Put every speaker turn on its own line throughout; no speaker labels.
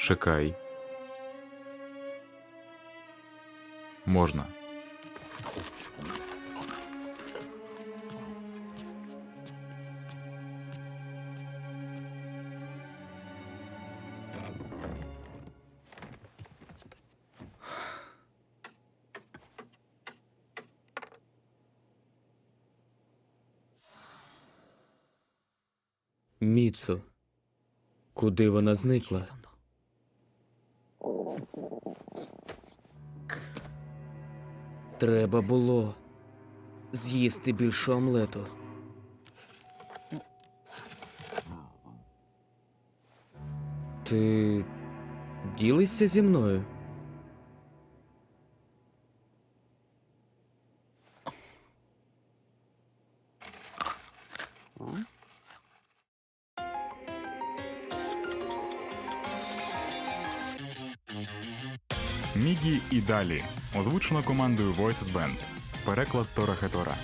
Чекай. Можна.
Міцу. Куди вона зникла? Треба було з'їсти більше омлету. Ти ділишся зі мною?
Далі. Озвучено командою Voices Band. Переклад Тора Хетора.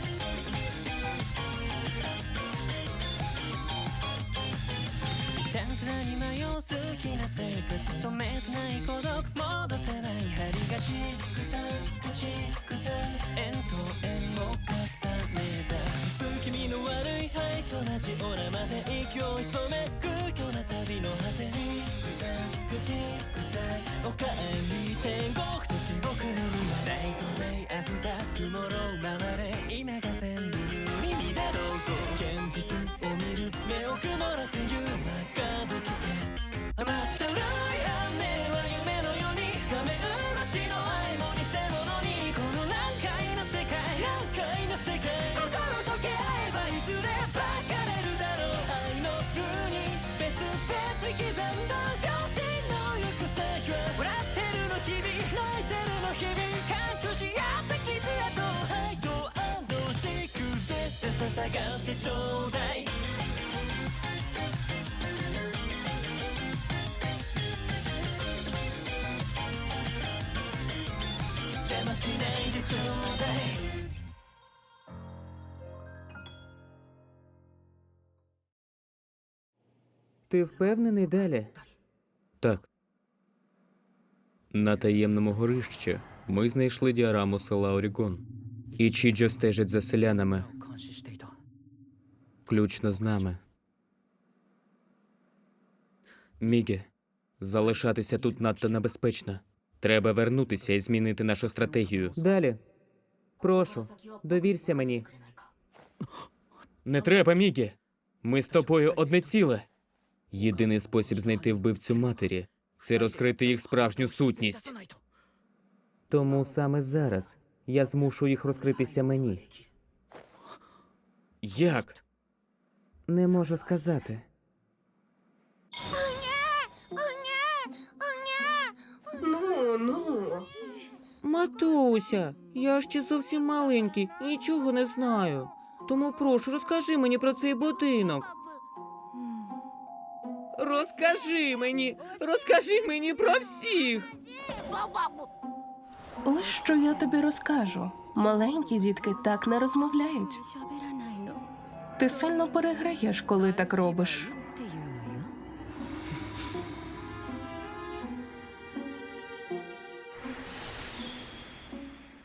邪魔しないでちょうだい
Ти впевнений далі? Так. На таємному горищі ми знайшли діараму села Орігон. І Чіджо стежить за селянами,
監視していた
включно з нами. Мігі, залишатися тут надто небезпечно. Треба вернутися і змінити нашу стратегію. Далі. Прошу, довірся мені. Не треба, Мігі. Ми з тобою одне ціле. Єдиний спосіб знайти вбивцю матері це розкрити їх справжню сутність. Тому саме зараз я змушу їх розкритися мені. Як? Не можу сказати. Матуся, я ще зовсім маленький, нічого не знаю. Тому прошу, розкажи мені про цей будинок. Розкажи мені, розкажи мені про всіх.
Ось що я тобі розкажу. Маленькі дітки так не розмовляють. Ти сильно переграєш, коли так робиш.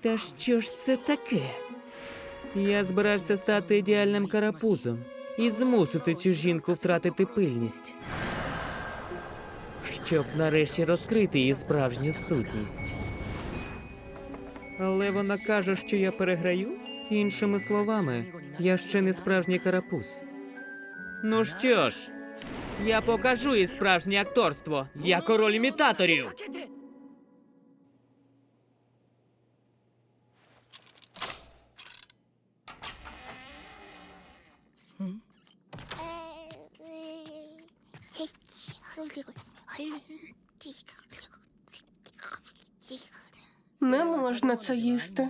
Та що ж це таке? Я збирався стати ідеальним карапузом і змусити цю жінку втратити пильність. Щоб нарешті розкрити її справжню сутність. Але вона каже, що я переграю. Іншими словами, я ще не справжній карапуз. Ну що ж, я покажу їй справжнє акторство. Я король імітаторів.
Не можна це їсти.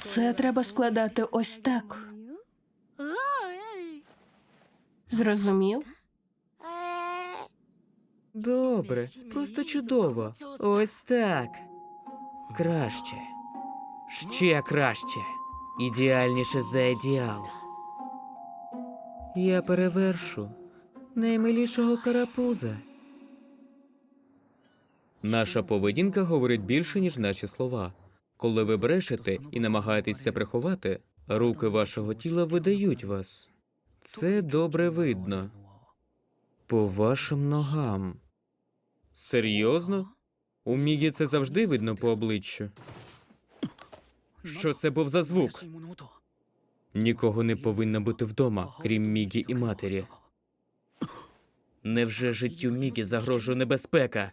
Це треба складати ось так. Зрозумів?
Добре, просто чудово. Ось так. Краще. Ще краще. ідеальніше за ідеал. Я перевершу наймилішого карапуза. Наша поведінка говорить більше, ніж наші слова. Коли ви брешете і намагаєтесь це приховати, руки вашого тіла видають вас. Це добре видно. По вашим ногам. Серйозно? У Мігі це завжди видно по обличчю. Що це був за звук? Нікого не повинно бути вдома, крім Мігі і матері. Невже життю Мігі загрожує небезпека?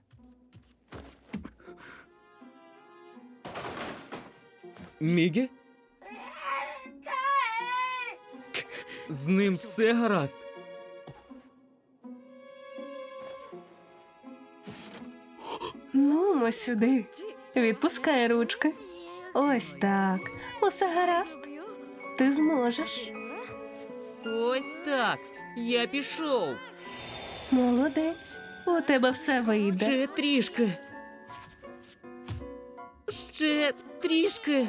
Мігі? З ним все гаразд.
Ну, ми сюди. Відпускай ручки. Ось так. Усе гаразд. Ти зможеш.
Ось так. Я пішов.
Молодець. У тебе все вийде.
Ще трішки. Ще трішки.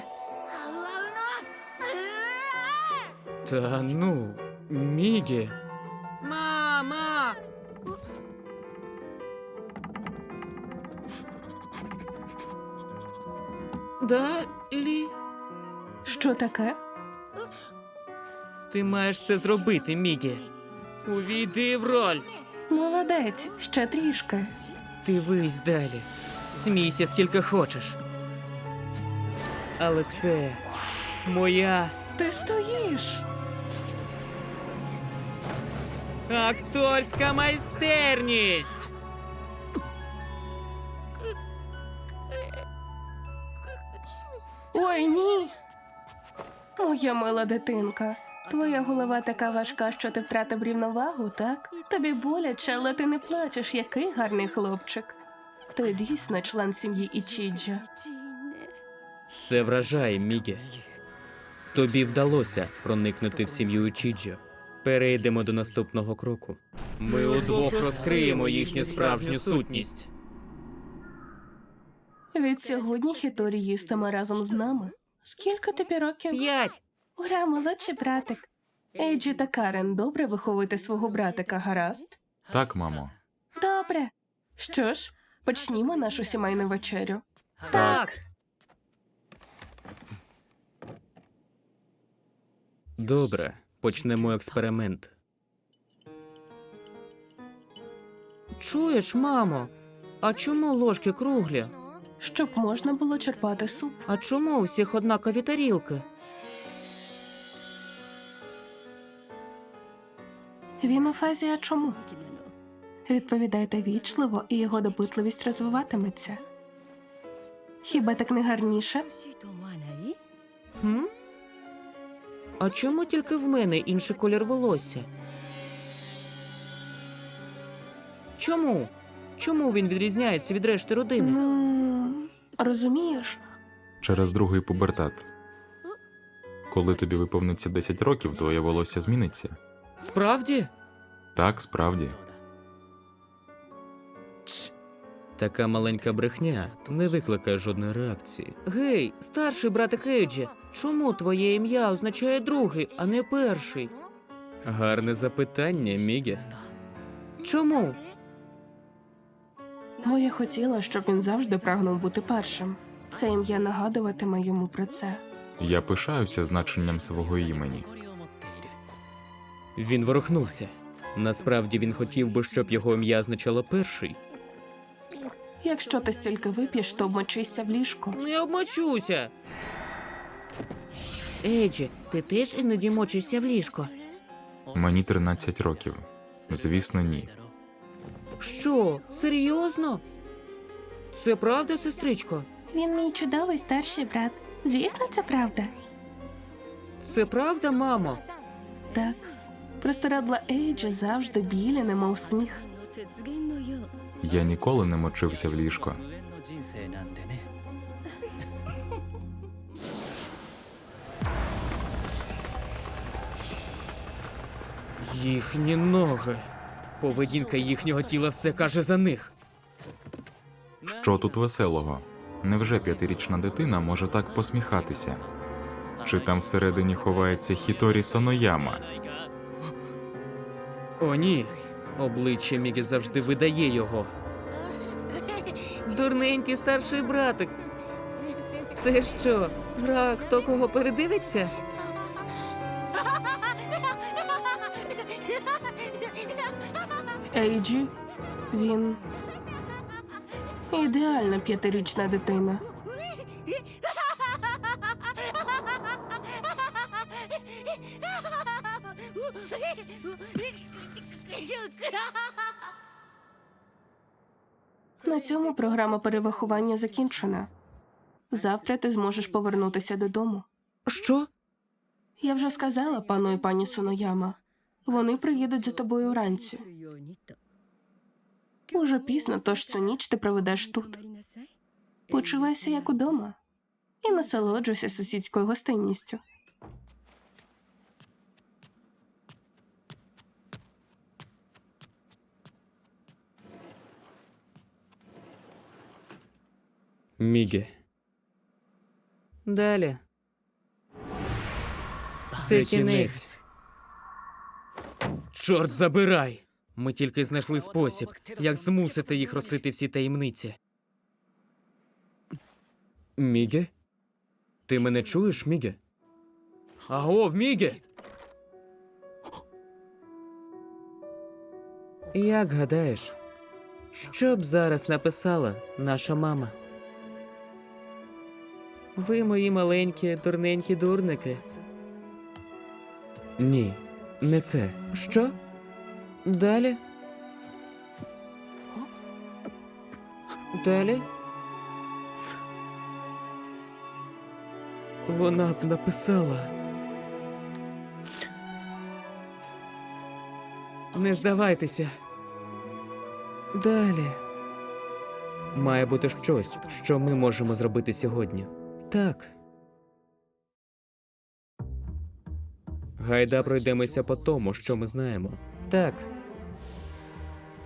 Та ну, Мігі. Далі.
Що таке?
Ти маєш це зробити, Мігі. Увійди в роль.
Молодець, ще трішки.
Дивись далі. Смійся скільки хочеш. Але це моя
Ти стоїш.
акторська майстерність.
Ой, ні. Моя мила дитинка. Твоя голова така важка, що ти втратив рівновагу, так? Тобі боляче, але ти не плачеш, який гарний хлопчик. Ти дійсно член сім'ї Ічіджа.
Це вражає, Мігі. Тобі вдалося проникнути в сім'ю Чіджо. Перейдемо до наступного кроку. Ми удвох розкриємо їхню справжню сутність.
Від сьогодні Хіторі їстиме разом з нами. Скільки тобі років?
П'ять.
Ура, молодший братик. Ейджі та Карен, добре виховуйте свого братика, гаразд?
Так, мамо.
Добре. Що ж, почнімо нашу сімейну вечерю.
Так. Добре, почнемо експеримент. Чуєш, мамо? А чому ложки круглі?
Щоб можна було черпати суп.
А чому у всіх однакові тарілки?
Він у фазі а чому? Відповідайте вічливо, і його допитливість розвиватиметься. Хіба так не гарніше?
Хм? А чому тільки в мене інший колір волосся? Чому? Чому він відрізняється від решти родини?
Ну, розумієш,
Через другий пубертат. Коли тобі виповниться 10 років, твоє волосся зміниться.
Справді?
Так, справді.
Така маленька брехня не викликає жодної реакції. Гей, старший братик Ейджі, чому твоє ім'я означає другий, а не перший? Гарне запитання, Мігі. Чому?
Бо я хотіла, щоб він завжди прагнув бути першим. Це ім'я нагадуватиме йому про це.
Я пишаюся значенням свого імені.
Він ворухнувся. Насправді він хотів би, щоб його ім'я означало перший.
Якщо ти стільки вип'єш, то обмочишся в ліжку.
Не обмочуся. Ейджі, ти теж іноді мочишся в ліжко.
Мені 13 років. Звісно, ні.
Що, серйозно? Це правда, сестричко?
Він мій чудовий старший брат. Звісно, це правда.
Це правда, мамо?
Так. Простирадла Ейджа завжди білі, немов сніг.
Я ніколи не мочився в ліжко.
Їхні ноги. Поведінка їхнього тіла все каже за них.
Що тут веселого? Невже п'ятирічна дитина може так посміхатися? Чи там всередині ховається Хіторі Сонояма?
О, ні. Обличчя Мігі завжди видає його. Дурненький старший братик. Це що? Гра хто кого передивиться?
Ейджі, він ідеальна п'ятирічна дитина. На цьому програма перевиховання закінчена. Завтра ти зможеш повернутися додому.
Що?
Я вже сказала пану і пані Сонояма. Вони приїдуть за тобою вранці. Уже пізно, тож цю ніч ти проведеш тут. Почувайся як удома і насолоджуйся сусідською гостинністю.
Мігі. Далі. Це кінець. Чорт забирай! Ми тільки знайшли спосіб, як змусити їх розкрити всі таємниці. Мігі? Ти мене чуєш, Мігі? Агов, Мігі! Як гадаєш, що б зараз написала наша мама? Ви мої маленькі, дурненькі дурники. Ні, не це. Що? Далі? Далі? Вона б написала. Не здавайтеся. Далі. Має бути щось, що ми можемо зробити сьогодні. Так. Гайда пройдемося по тому, що ми знаємо. Так.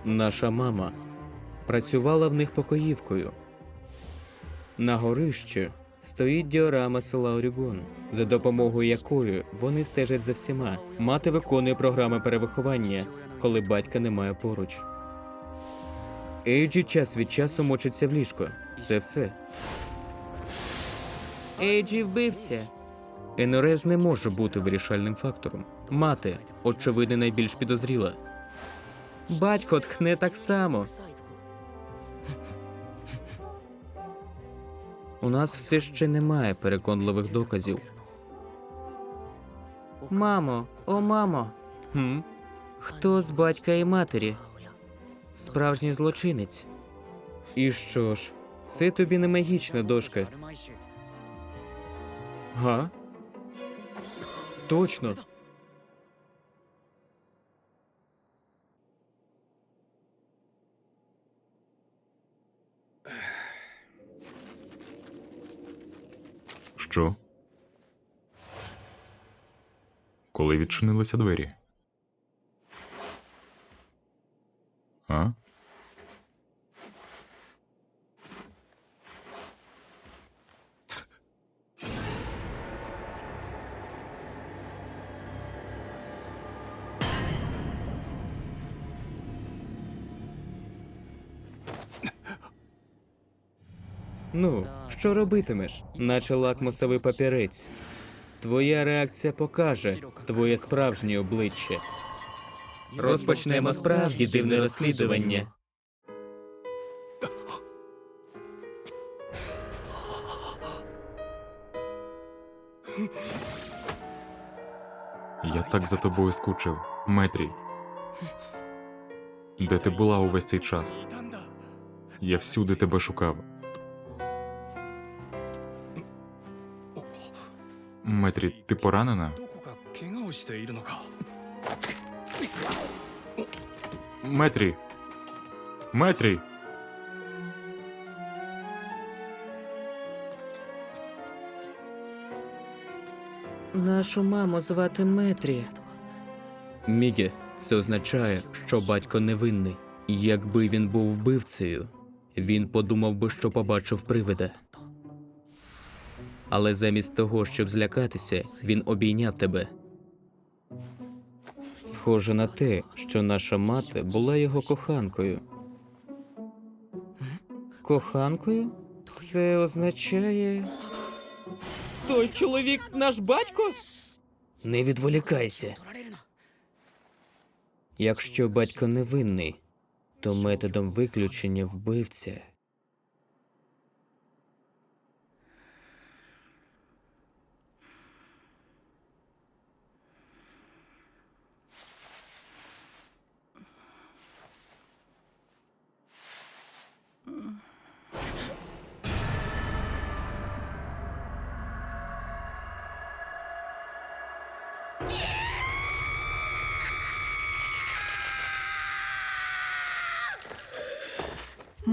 Наша мама працювала в них покоївкою. На горищі стоїть діорама села Орігон, за допомогою якої вони стежать за всіма. Мати виконує програми перевиховання, коли батька немає поруч. Ейджі час від часу мочиться в ліжко. Це все. Ейджі вбивця. Енорез не може бути вирішальним фактором. Мати, очевидно, найбільш підозріла. Батько тхне так само. У нас все ще немає переконливих доказів. Мамо, о мамо. Хм? Хто з батька і матері? Справжній злочинець. І що ж, це тобі не магічна дошка. Га? Точно.
Що? Коли відчинилися двері?
Що робитимеш? Наче лакмусовий папірець. Твоя реакція покаже твоє справжнє обличчя. Розпочнемо справді дивне розслідування.
Я так за тобою скучив, Метрі. Де ти була увесь цей час? Я всюди тебе шукав. Метрі, ти поранена? Метрі. Метрі.
Нашу маму звати Метрі. Мігі, це означає, що батько невинний. Якби він був вбивцею, він подумав би, що побачив привида. Але замість того, щоб злякатися, він обійняв тебе. Схоже на те, що наша мати була його коханкою. Коханкою? Це означає. Той чоловік наш батько? Не відволікайся. Якщо батько невинний, то методом виключення вбивця.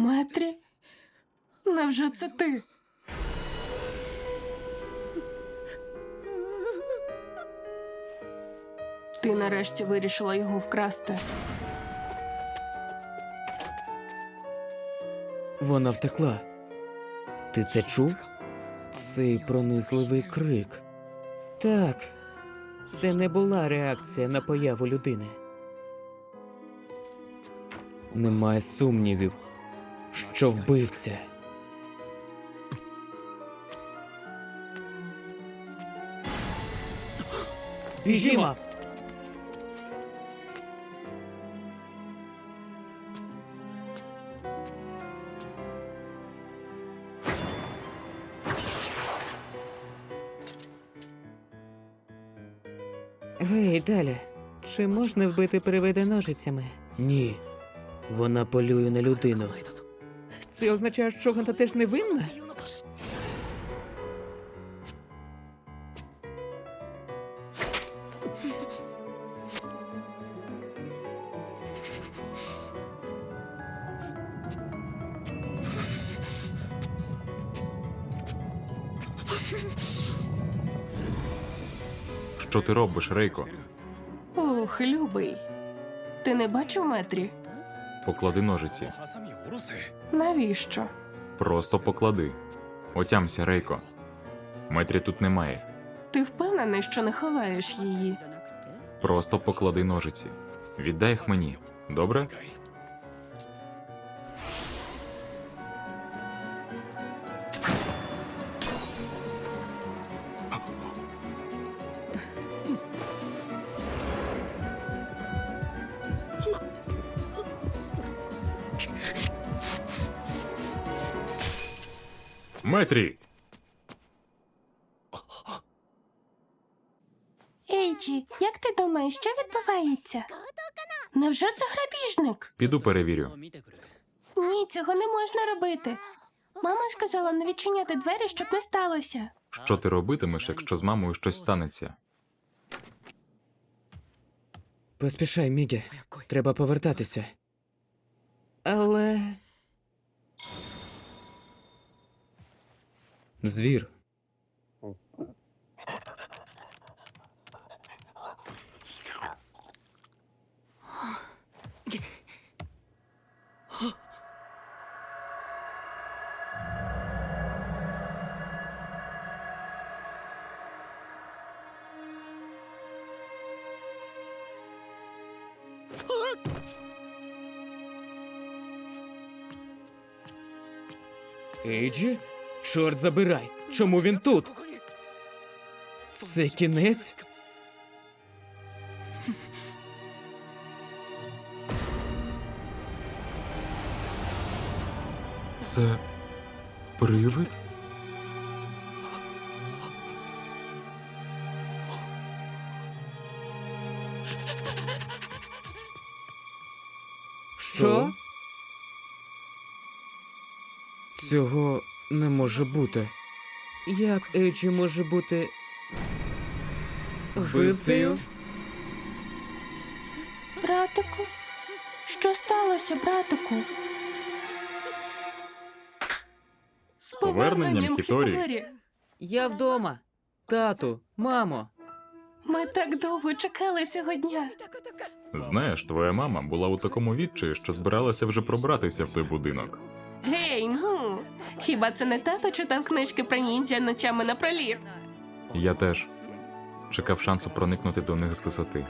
Метрі? Невже це ти? Ти нарешті вирішила його вкрасти.
Вона втекла. Ти це чув? Цей пронизливий крик. Так, це не була реакція на появу людини. Немає сумнівів, що вбивця. Біжімо! Гей, далі. Чи можна вбити привида ножицями? Ні. Вона полює на людину. Це означає, що вона теж невинна?
Що ти робиш, Рейко?
Ух, любий. Ти не бачив метрі?
Поклади ножиці.
Навіщо?
Просто поклади. Отямся, Рейко. Метрі тут немає.
Ти впевнений, що не ховаєш її?
Просто поклади ножиці. Віддай їх мені. Добре? Метрі!
Ейджі, як ти думаєш, що відбувається? Невже це грабіжник?
Піду перевірю.
Ні, цього не можна робити. Мама ж казала не відчиняти двері, щоб не сталося.
Що ти робитимеш, якщо з мамою щось станеться?
Поспішай, Мігі. Треба повертатися. Але. Звір. Ейджі? Чорт забирай! Чому він тут? Це кінець?
Це привид?
Що? Цього не може бути. Як Ейджі може бути. Вбивцею?
Братику, що сталося, братику? З
поверненням, Хіторі.
Я вдома. Тату, мамо.
Ми так довго чекали цього дня.
Знаєш, твоя мама була у такому відчаї, що збиралася вже пробратися в той будинок.
Гей, ну, Хіба це не тато читав книжки про ніндзя ночами напроліт?
Я теж чекав шансу проникнути до них з висоти.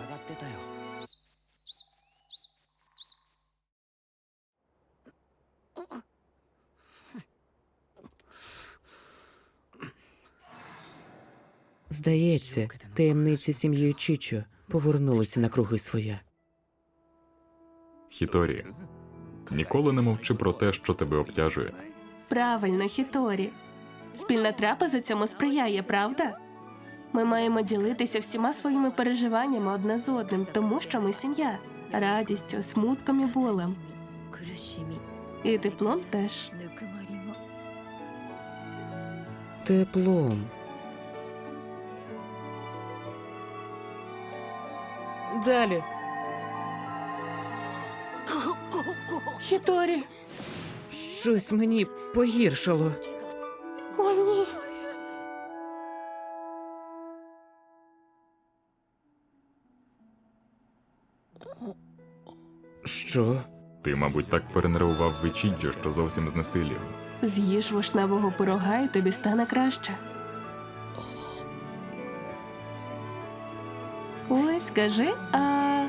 Здається, таємниці сім'ї Чічо повернулися на круги своя.
Хіторі, ніколи не мовчи про те, що тебе обтяжує.
Правильно, Хіторі. Спільна трапеза цьому сприяє, правда? Ми маємо ділитися всіма своїми переживаннями одне з одним, тому що ми сім'я, радістю, смутком і болем. І теплом теж.
Теплом. Далі.
Хіторі.
Щось мені погіршало.
о ні.
Що?
Ти, мабуть, так перенервував Вичіджо, що зовсім знесилів.
З'їж вишневого пирога і тобі стане краще. Ой, скажи, а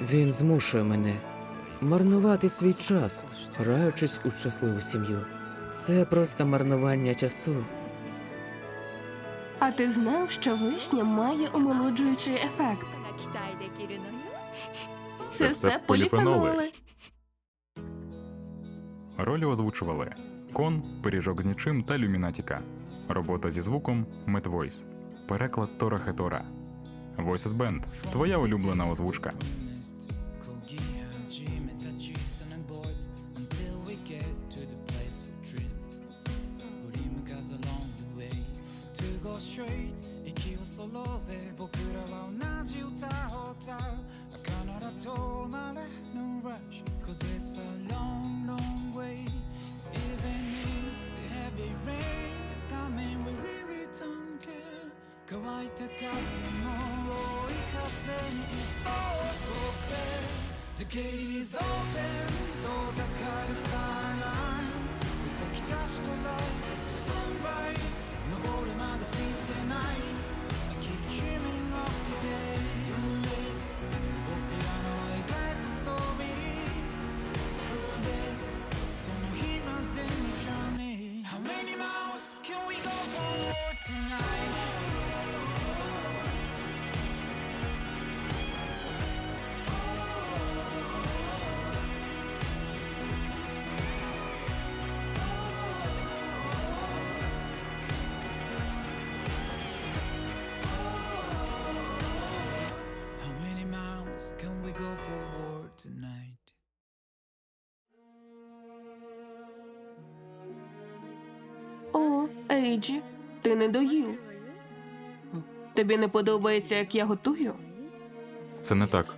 Він змушує мене марнувати свій час, граючись у щасливу сім'ю. Це просто марнування часу.
А ти знав, що вишня має омолоджуючий ефект? Це, все
поліфеноли. Ролі озвучували Кон, Пиріжок з нічим та Люмінатіка. Робота зі звуком Медвойс. Переклад Тора Хетора. Voices Band – твоя улюблена озвучка.
rush Cause it's a long long way Even if the heavy rain is coming We really don't care 乾いた風も追い風にいそうとく The gate is open 遠ざかるスカイライン動き出した life Sunrise 昇るまで seize the night I keep dreaming of the day
Ейджі, ти не доїв. Тобі не подобається, як я готую?
Це не так.